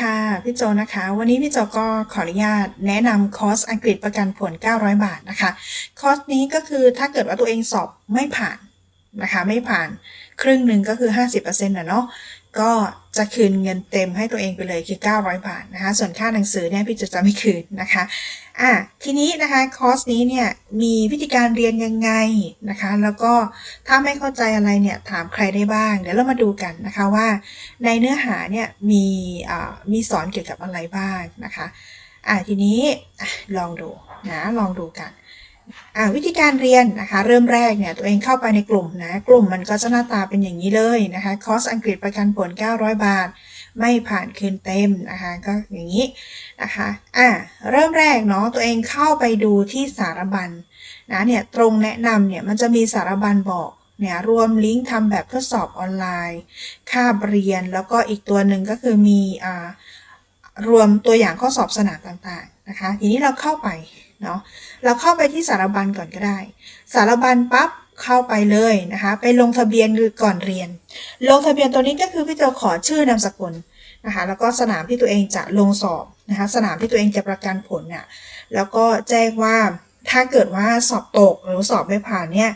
ค่ะ พี่โจนะคะ วันนี้พี่โจก็ขออนุญาตแนะนำคอร์สอังกฤษประกันผล 900 บาทนะคะ คอร์สนี้ก็คือถ้าเกิดว่าตัวเองสอบไม่ผ่านนะคะ ไม่ผ่านครึ่งหนึ่งก็คือ 50%นะเนาะ ก็จะคืนเงินเต็มให้ตัวเองไปเลยคือ 900 บาทนะคะ ส่วนค่าหนังสือเนี่ยพี่โจจะไม่คืนนะคะ อะทีนี้นะคะคอร์สนี้เนี่ยมีวิธีการเรียนยังไงนะคะ แล้วก็ถ้าไม่เข้าใจอะไรเนี่ยถามใครได้บ้าง เดี๋ยวเรามาดูกันนะคะว่า ในเนื้อหาเนี่ยมีอ่ามีสอนเกี่ยวกับอะไรบ้างนะคะ อะทีนี้ลองดูนะลองดูกัน วิธีการเรียนนะคะเริ่มแรกเนี่ยตัวเองเข้าไปในกลุ่มนะกลุ่มมันก็จะหน้าตาเป็นอย่างนี้เลยนะคะคอร์สอังกฤษประกันผล 900 บาท ไม่ผ่านคืนเต็มนะคะก็อย่างนี้นะคะอะเริ่มแรกเนาะตัวเองเข้าไปดูที่สารบัญนะเนี่ยตรงแนะนำเนี่ยมันจะมีสารบัญบอกเนี่ยรวมลิงก์ทำแบบทดสอบออนไลน์ ค่าเรียนแล้วก็อีกตัวหนึ่งก็คือมีอ่ารวมตัวอย่างข้อสอบสนามต่างๆนะคะทีนี้เราเข้าไป เนาะเราเข้าไปที่สารบัญก่อนก็ได้ สารบัญปั๊บเข้าไปเลยนะคะไปลงทะเบียนก่อนเรียน ลงทะเบียนตัวนี้ก็คือพี่จะขอชื่อนามสกุลนะคะแล้วก็สนามที่ตัวเองจะลงสอบนะคะสนามที่ตัวเองจะประกันผลเนี่ยแล้วก็แจ้งว่าถ้าเกิดว่าสอบตกหรือสอบไม่ผ่านเนี่ย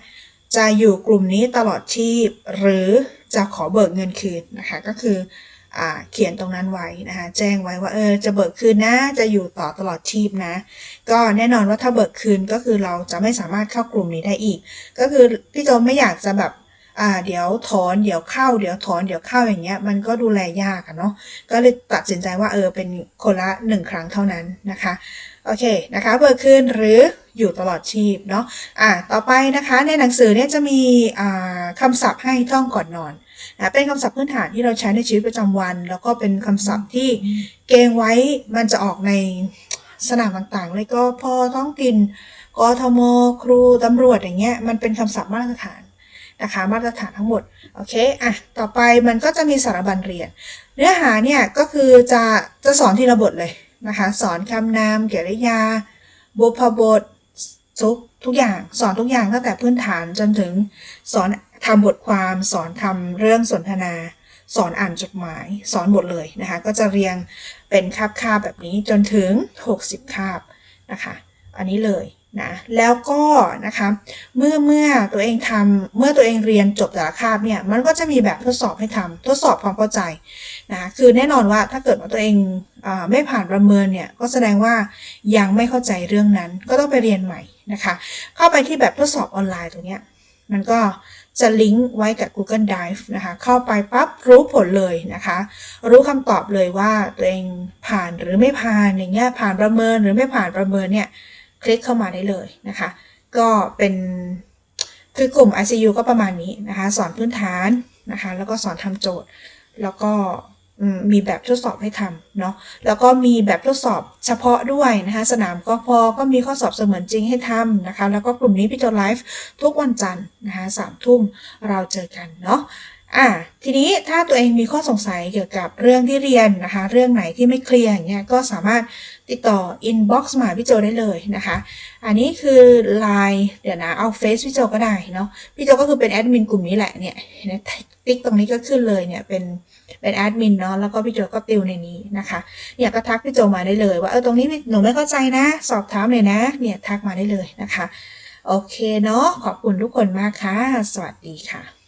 จะอยู่กลุ่มนี้ตลอดชีพ หรือจะขอเบิกเงินคืนนะคะก็คือ เขียนตรงนั้นไว้นะคะแจ้งไว้ว่าเออจะเบิกคืนนะจะอยู่ต่อตลอดชีพนะ ก็แน่นอนว่าถ้าเบิกคืนก็คือเราจะไม่สามารถเข้ากลุ่มนี้ได้อีก ก็คือพี่โจไม่อยากจะแบบอ่าเดี๋ยวถอนเดี๋ยวเข้าเดี๋ยวถอนเดี๋ยวเข้าอย่างเงี้ยมันก็ดูแลยากอะเนาะก็เลยตัดสินใจว่าเออเป็นคนละหนึ่งครั้งเท่านั้นนะคะโอเคนะคะเบิกคืนหรืออยู่ตลอดชีพเนาะอ่าต่อไปนะคะในหนังสือเนี่ยจะมีอ่าคำศัพท์ให้ท่องก่อนนอน เป็นคำศัพท์พื้นฐานที่เราใช้ในชีวิตประจำวัน แล้วก็เป็นคำศัพท์ที่เกงไว้มันจะออกในสนามต่างๆ เลยก็พอท้องถิ่นกทม ครูตำรวจอย่างเงี้ยมันเป็นคำศัพท์มาตรฐานนะคะมาตรฐานทั้งหมดโอเคอะต่อไปมันก็จะมีสารบัญเรียน เนื้อหาเนี่ยก็คือจะจะสอนทีละบทเลยนะคะสอนคำนามกริยา บุพบท ทุกทุกอย่างสอนทุกอย่างตั้งแต่พื้นฐานจนถึงสอนทำบทความสอนทำเรื่องสนทนา สอนอ่านจดหมาย สอนหมดเลยนะคะ ก็จะเรียงเป็นคาบคาบแบบนี้จนถึง 60 คาบนะคะ อันนี้เลยนะแล้วก็นะคะเมื่อเมื่อตัวเองทำเมื่อตัวเองเรียนจบแต่ละคาบเนี่ยมันก็จะมีแบบทดสอบให้ทำทดสอบความเข้าใจนะคือแน่นอนว่าถ้าเกิดว่าตัวเอง ไม่ผ่านประเมินเนี่ยก็แสดงว่ายังไม่เข้าใจเรื่องนั้น ก็ต้องไปเรียนใหม่นะคะ เข้าไปที่แบบทดสอบออนไลน์ตรงเนี้ยมันก็จะลิงก์ไว้กับ Google Drive นะคะ เข้าไปปั๊บรู้ผลเลยนะคะ รู้คำตอบเลยว่าตัวเองผ่านหรือไม่ผ่านอย่างเงี้ยผ่านประเมินหรือไม่ผ่านประเมินเนี่ยคลิกเข้ามาได้เลยนะคะ ก็เป็นคือกลุ่ม ICU ก็ประมาณนี้นะคะ สอนพื้นฐานนะคะ แล้วก็สอนทำโจทย์ แล้วก็ มีแบบทดสอบให้ทำเนาะแล้วก็มีแบบทดสอบเฉพาะด้วยนะคะสนามกอพอก็มีข้อสอบเสมือนจริงให้ทำนะคะ แล้วก็กลุ่มนี้พี่โจไลฟ์ทุกวันจันทร์นะคะสามทุ่มเราเจอกันเนาะอ่า ทีนี้ถ้าตัวเองมีข้อสงสัยเกี่ยวกับเรื่องที่เรียนนะคะ เรื่องไหนที่ไม่เคลียร์เงี้ยก็สามารถติดต่อ inbox มาพี่โจได้เลยนะคะ อันนี้คือ Line เดี๋ยวนะเอาเฟซพี่โจก็ได้เนาะพี่โจก็คือเป็นแอดมินกลุ่มนี้แหละเนี่ยติ๊กตรงนี้ก็ขึ้นเลยเนี่ยเป็นเป็นแอดมินเนาะแล้วก็พี่โจก็ติวในนี้นะคะเนี่ยก็ทักพี่โจมาได้เลย ว่าเออตรงนี้หนูไม่เข้าใจนะ สอบถามเลยนะเนี่ยทักมาได้เลยนะคะ โอเคเนาะขอบคุณทุกคนมากค่ะ สวัสดีค่ะ